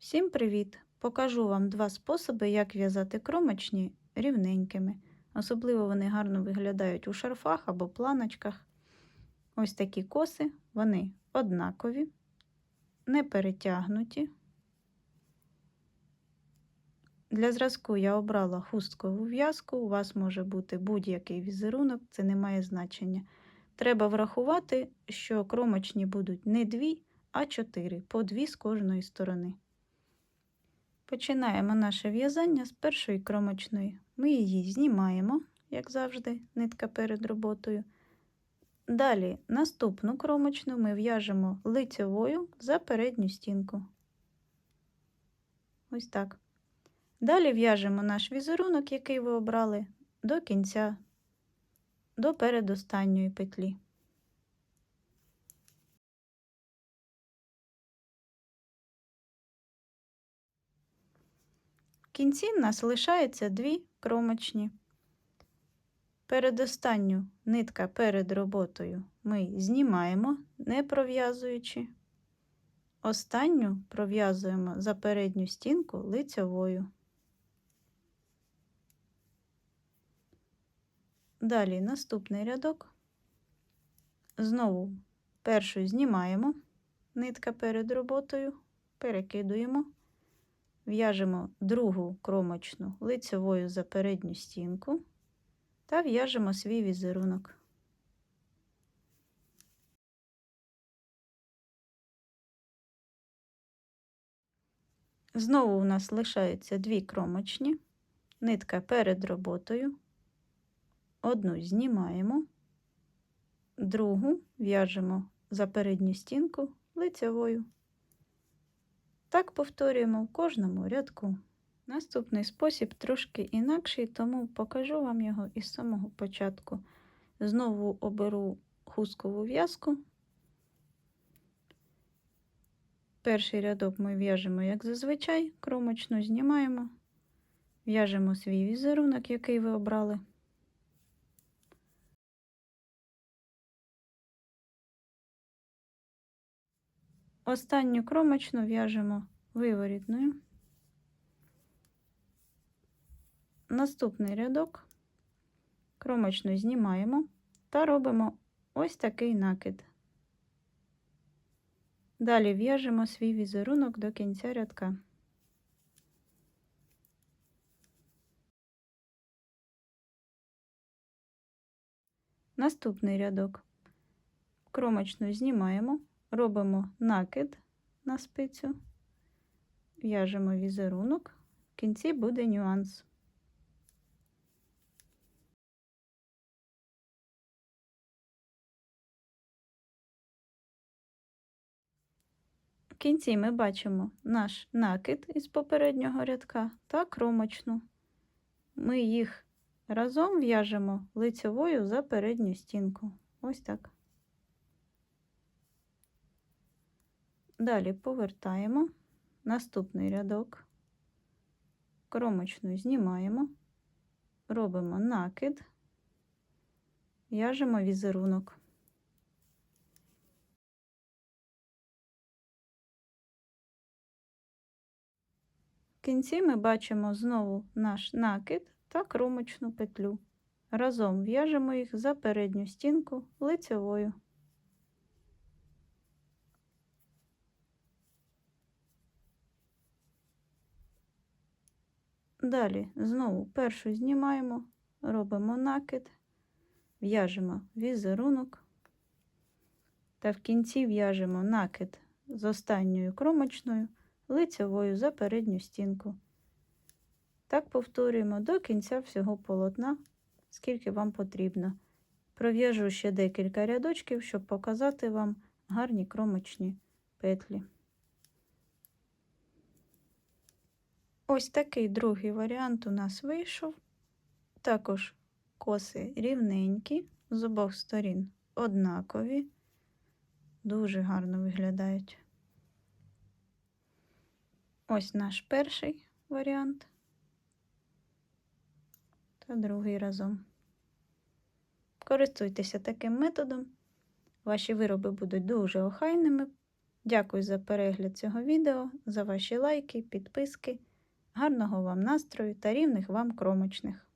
Всім привіт! Покажу вам два способи, як в'язати кромочні рівненькими. Особливо вони гарно виглядають у шарфах або планочках. Ось такі коси, вони однакові, не перетягнуті. Для зразку я обрала хусткову в'язку, у вас може бути будь-який візерунок, це не має значення. Треба врахувати, що кромочні будуть не дві, а чотири, по дві з кожної сторони. Починаємо наше в'язання з першої кромочної. Ми її знімаємо, як завжди, нитка перед роботою. Далі наступну кромочну ми в'яжемо лицьовою за передню стінку. Ось так. Далі в'яжемо наш візерунок, який ви обрали, до кінця, до передостанньої петлі. Кінці в нас лишається дві кромочні. Передостанню нитка перед роботою ми знімаємо, не пров'язуючи. Останню пров'язуємо за передню стінку лицьовою. Далі наступний рядок. Знову першу знімаємо, нитка перед роботою, перекидуємо, в'яжемо другу кромочну лицьовою за передню стінку та в'яжемо свій візерунок. Знову у нас лишаються дві кромочні, нитка перед роботою, одну знімаємо, другу в'яжемо за передню стінку лицевою. Так повторюємо в кожному рядку. Наступний спосіб трошки інакший, тому покажу вам його із самого початку. Знову оберу хусткову в'язку. Перший рядок ми в'яжемо, як зазвичай, кромочну знімаємо, в'яжемо свій візерунок, який ви обрали. Останню кромочну в'яжемо виворітною. Наступний рядок кромочну знімаємо та робимо ось такий накид. Далі в'яжемо свій візерунок до кінця рядка. Наступний рядок кромочну знімаємо, робимо накид на спицю, в'яжемо візерунок, в кінці буде нюанс. В кінці ми бачимо наш накид із попереднього рядка та кромочну. Ми їх разом в'яжемо лицевою за передню стінку. Ось так. Далі повертаємо наступний рядок, кромочну знімаємо, робимо накид, в'яжемо візерунок. В кінці ми бачимо знову наш накид та кромочну петлю. Разом в'яжемо їх за передню стінку лицевою. Далі знову першу знімаємо, робимо накид, в'яжемо візерунок та в кінці в'яжемо накид з останньою кромочною лицевою за передню стінку. Так повторюємо до кінця всього полотна, скільки вам потрібно. Пров'яжу ще декілька рядочків, щоб показати вам гарні кромочні петлі. Ось такий другий варіант у нас вийшов. Також коси рівненькі, з обох сторін однакові, дуже гарно виглядають. Ось наш перший варіант та другий разом. Користуйтеся таким методом, ваші вироби будуть дуже охайними, Дякую за перегляд цього відео, за ваші лайки, підписки. Гарного вам настрою та рівних вам кромочних!